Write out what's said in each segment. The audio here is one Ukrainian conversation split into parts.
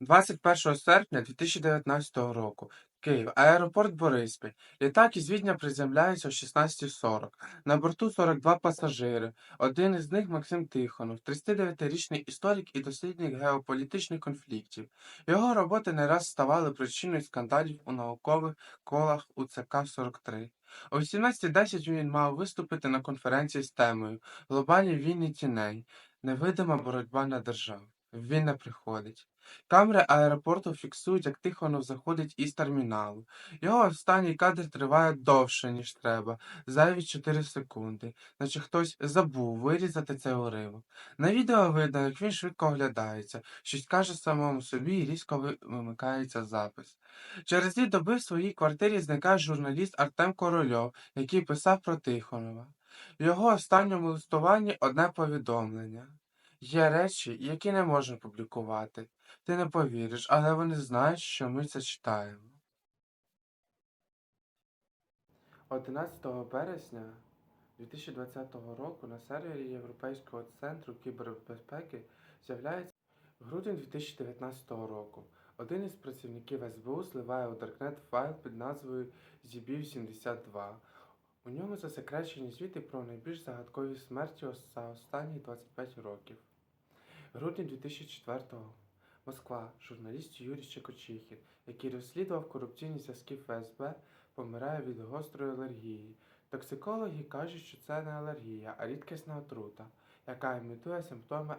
21 серпня 2019 року. Київ. Аеропорт Бориспіль. Літак із Відня приземляється о 16.40. На борту 42 пасажири. Один із них Максим Тихонов, 39-річний історик і дослідник геополітичних конфліктів. Його роботи не раз ставали причиною скандалів у наукових колах УЦК-43. О 18.10 він мав виступити на конференції з темою Глобальні війни тіней. Невидима боротьба на державу. Він не приходить. Камери аеропорту фіксують, як Тихонов заходить із терміналу. Його останній кадр триває довше, ніж треба, зайві 4 секунди, наче хтось забув вирізати цей уривок. На відео видно, як він швидко оглядається, щось каже самому собі і різко вимикається запис. Через дві доби в своїй квартирі зникає журналіст Артем Корольов, який писав про Тихонова. В його останньому листуванні одне повідомлення. Є речі, які не можна публікувати. Ти не повіриш, але вони знають, що ми це читаємо. 11 березня 2020 року на сервері Європейського центру кібербезпеки з'являється грудень 2019 року. Один із працівників СБУ зливає у Даркнет файл під назвою ZB72. У ньому засекречені звіти про найбільш загадкові смерті за останні 25 років. Грудень 2004-го. Москва. Журналіст Юрій Щекочихін, який розслідував корупційні зв'язки ФСБ, помирає від гострої алергії. Токсикологи кажуть, що це не алергія, а рідкісна отрута, яка імітує симптоми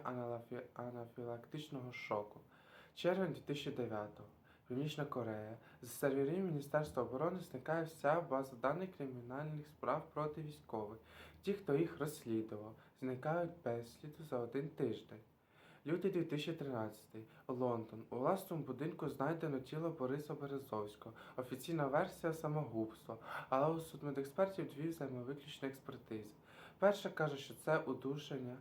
анафілактичного шоку. Червень 2009-го. Північна Корея. З серверів Міністерства оборони зникає вся база даних кримінальних справ проти військових. Ті, хто їх розслідував, зникають без сліду за один тиждень. Лютий 2013. Лондон. У власному будинку знайдено тіло Бориса Березовського. Офіційна версія самогубство, але у судмедекспертів дві взаємовиключні експертизи. Перша каже, що це удушення,